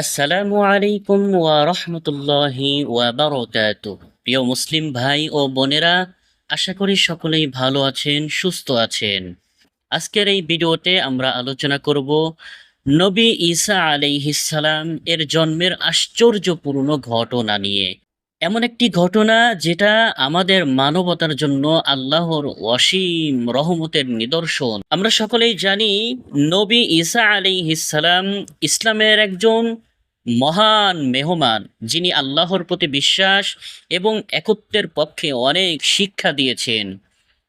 আসসালামু আলাইকুম ওয়া রহমতুল্লাহি ওয়া বারাকাতু প্রিয় মুসলিম ভাই ও বোনেরা, আশা করি সকলেই ভালো আছেন, সুস্থ আছেন। আজকের এই ভিডিওতে আমরা আলোচনা করব নবী ঈসা আলাইহিসসালাম এর জন্মের আশ্চর্যপূর্ণ ঘটনা নিয়ে। এমন একটি ঘটনা যেটা আমাদের মানবতার জন্য আল্লাহর অসীম রহমতের নিদর্শন। আমরা সকলেই জানি, নবী ঈসা আলাইহিসসালাম ইসলামের একজন মহান, মেহমান, যিনি আল্লাহর প্রতি বিশ্বাস এবং একত্বের পক্ষে অনেক শিক্ষা দিয়েছেন।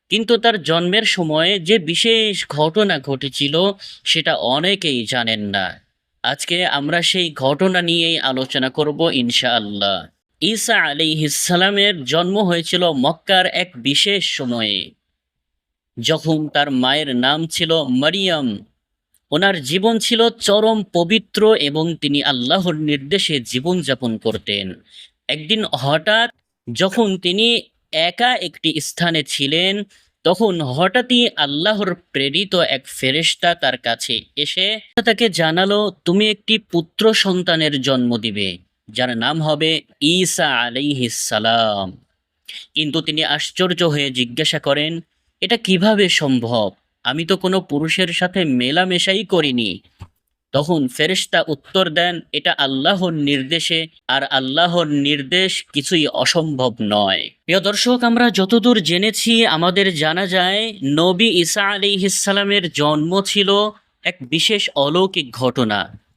কিন্তু তার জন্মের সময়ে যে বিশেষ ঘটনা ঘটেছিল, সেটা অনেকেই জানেন না। আজকে আমরা সেই ঘটনা নিয়েই আলোচনা করব ইনশাআল্লাহ। ঈসা আলিহিসালামের জন্ম হয়েছিল মক্কার এক বিশেষ সময়ে। যখন তার মায়ের নাম ছিল মারিয়াম ওনার জীবন ছিল চরম পবিত্র এবং তিনি আল্লাহর নির্দেশে জীবনযাপন করতেন। একদিন হঠাৎ যখন তিনি একা একটি স্থানে ছিলেন, তখন হঠাৎই আল্লাহর প্রেরিত এক ফেরেশতা তার কাছে এসে তাকে জানালো, তুমি একটি পুত্র সন্তানের জন্ম দিবে, যার নাম হবে ঈসা আলাইহিস সালাম। কিন্তু তিনি আশ্চর্য হয়ে জিজ্ঞাসা করেন, এটা কীভাবে সম্ভব? আমি তো কোনো পুরুষের সাথে মেলামেশাই করিনি। তখন ফেরেশতা উত্তর দেন, এটা আল্লাহর নির্দেশে, আর আল্লাহর নির্দেশ কিছুই অসম্ভব নয়। প্রিয় দর্শক, আমরা যতদূর জেনেছি, আমাদের জানা যায়, নবী ইসা ঈসা আলিহিসালামের জন্ম ছিল এক বিশেষ অলৌকিক ঘটনা।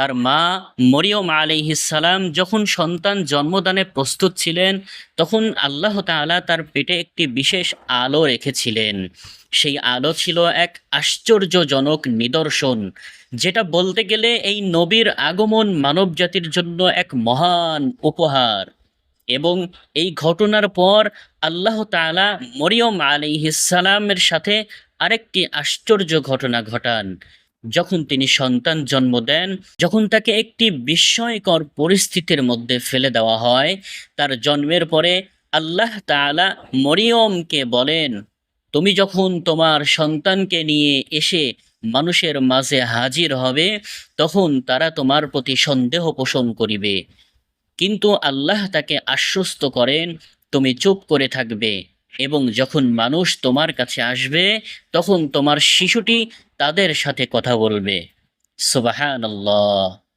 তার মা মরিয়ম আলিহিসাল্লাম যখন সন্তান জন্মদানে প্রস্তুত ছিলেন, তখন আল্লাহ তাআলা তার পেটে একটি বিশেষ আলো রেখেছিলেন। সেই আলো ছিল এক আশ্চর্যজনক নিদর্শন, যেটা বলতে গেলে এই নবীর আগমন মানবজাতির জন্য এক মহান উপহার। এবং এই ঘটনার পর আল্লাহ তাআলা মরিয়ম আলিহিসাল্লামের সাথে আরেকটি আশ্চর্য ঘটনা ঘটান। যখন তিনি সন্তান জন্ম দেন, যখন তাকে একটি বিস্ময়কর পরিস্থিতির মধ্যে ফেলে দেওয়া হয়, তার জন্মের পরে আল্লাহ তাআলা মরিয়মকে বলেন, তুমি যখন তোমার সন্তানকে নিয়ে এসে মানুষের মাঝে হাজির হবে, তখন তারা তোমার প্রতি সন্দেহ পোষণ করিবে। কিন্তু আল্লাহ তাকে আশ্বস্ত করেন, তুমি চুপ করে থাকবে। এবং যখন মানুষ তোমার কাছে আসবে, তখন তোমার শিশুটি তাদের সাথে কথা বলবে। সুবাহান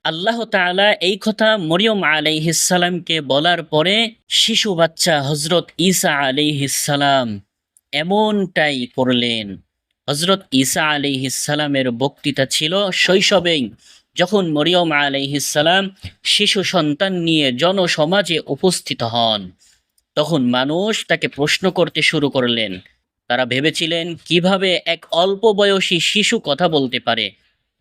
আল্লাহ তাআলা এই কথা মরিয়ম আলাইহিসালামকে বলার পরে শিশু বাচ্চা হজরত ঈসা আলাইহিসালাম এমনটাই করলেন। হজরত ঈসা আলাইহিসালামের বক্তৃতা ছিল শৈশবেই যখন মরিয়ম আলাইহিসালাম শিশু সন্তান নিয়ে জনসমাজে উপস্থিত হন। তখন মানুষ তাকে প্রশ্ন করতে শুরু করলেন। তারা ভেবেছিলেন, কীভাবে এক অল্প বয়সী শিশু কথা বলতে পারে?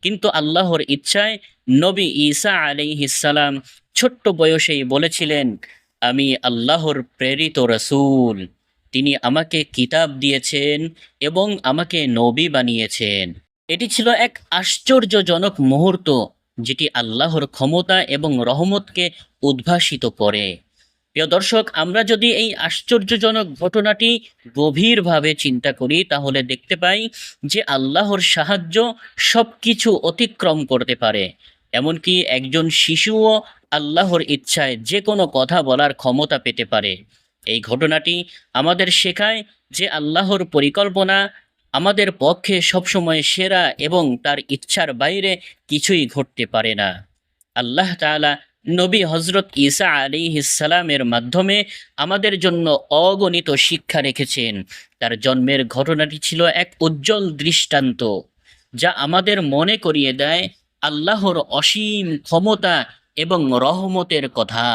কিন্তু আল্লাহর ইচ্ছায় নবী ঈসা আলাইহিসালাম ছোট্ট বয়সেই বলেছিলেন, আমি আল্লাহর প্রেরিত রসুল। তিনি আমাকে কিতাব দিয়েছেন এবং আমাকে নবী বানিয়েছেন। এটি ছিল এক আশ্চর্যজনক মুহূর্ত, যেটি আল্লাহর ক্ষমতা এবং রহমতকে উদ্ভাসিত করে। প্রিয় দর্শক, আমরা যদি এই আশ্চর্যজনক ঘটনাটি গভীরভাবে চিন্তা করি, তাহলে দেখতে পাই যে আল্লাহর সাহায্য সব কিছু অতিক্রম করতে পারে। এমনকি একজন শিশুও আল্লাহর ইচ্ছায় যে কোনো কথা বলার ক্ষমতা পেতে পারে। এই ঘটনাটি আমাদের শেখায় যে আল্লাহর পরিকল্পনা আমাদের পক্ষে সবসময় সেরা এবং তার ইচ্ছার বাইরে কিছুই ঘটতে পারে না। আল্লাহ তাআলা নবী হজরত ইসা আলী ইসালামের মাধ্যমে আমাদের জন্য অগণিত শিক্ষা রেখেছেন। তার জন্মের ঘটনাটি ছিল এক উজ্জ্বল দৃষ্টান্ত, যা আমাদের মনে করিয়ে দেয় আল্লাহর অসীম ক্ষমতা এবং রহমতের কথা।